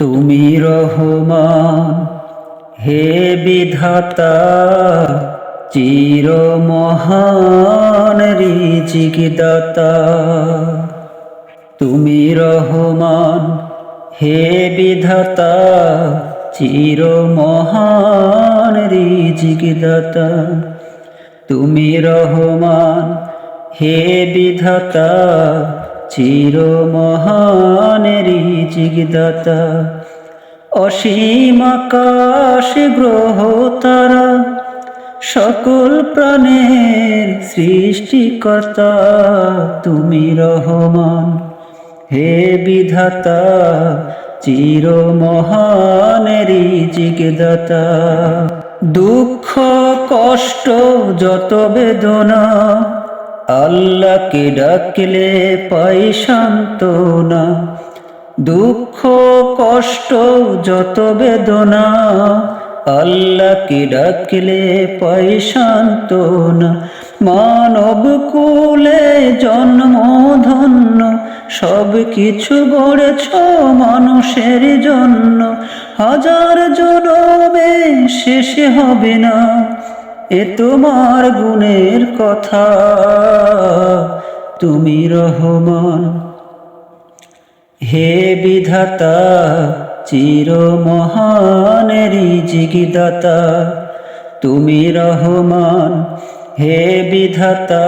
তুমি রহমান, হে বিধাতা চির মহান রিজিক দাতা তুমি রহমান, হে বিধাতা চির মহান রিজিক দাতা তুমি রহমান, হে বিধাতা চির মহান রিজিক দাতা, অসীম আকাশ গ্রহ তারা, সকল প্রাণের সৃষ্টিকর্তা, তুমি রহমান। হে বিধাতা চির মহান রিজিকদাতা দুঃখ কষ্ট যত বেদনা আল্লাহকে ডাকলে পাই সান্ত্বনা, দুঃখ, কষ্ট, যত বেদনা, আল্লাহকে ডাকলে পাই সান্ত্বনা। মানব কুলে জন্ম ধন্য, সব কিছু গড়েছ মানুষের জন্য। হাজার জনমে শেষে হবে না, এ তোমার গুণের কথা। তুমি রহমান। হে বিধাতা, চির মহান রিজিগদাতা তুমি রহমান। হে বিধাতা,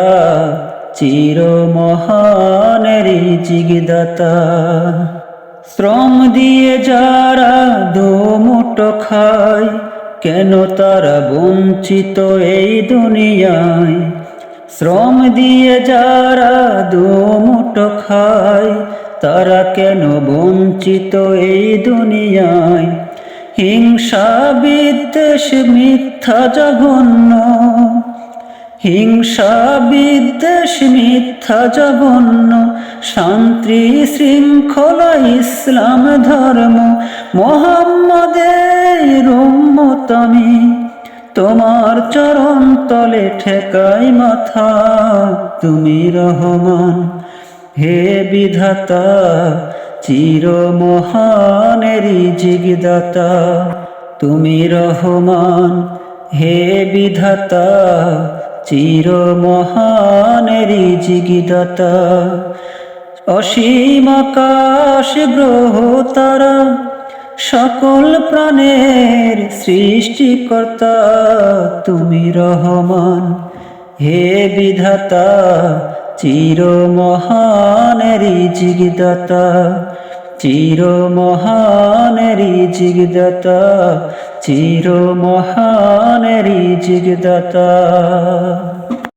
চির মহান রিজিগদাতা শ্রম দিয়ে যারা দোমুটো খায়, কেন তারা বঞ্চিত এই দুনিয়ায়? শ্রম দিয়ে যারা দোমুটো খায়, তারা কেন বঞ্চিত এই দুনিয়ায়? হিংসা বিদ্বেষ মিথ্যা জঘন্য। হিংসা বিদ্বেষ মিথ্যা জঘন্য। শান্তি শৃঙ্খলা ইসলাম ধর্ম। মোহাম্মদের উম্মত তোমার চরণ তলে ঠেকাই মাথা। তুমি রহমান, হে বিধাতা, চির মহানেরি জিগদাতা তুমি রহমান, হে বিধাতা, চির মহানেরি জিগদাতা অসীম আকাশ গ্রহ তারা সকল প্রাণের সৃষ্টিকর্তা, তুমি রহমান। হে বিধাতা চির মহান রিজিগদাতা চির মহান রিজিগদাতা চির মহান রিজিগদাতা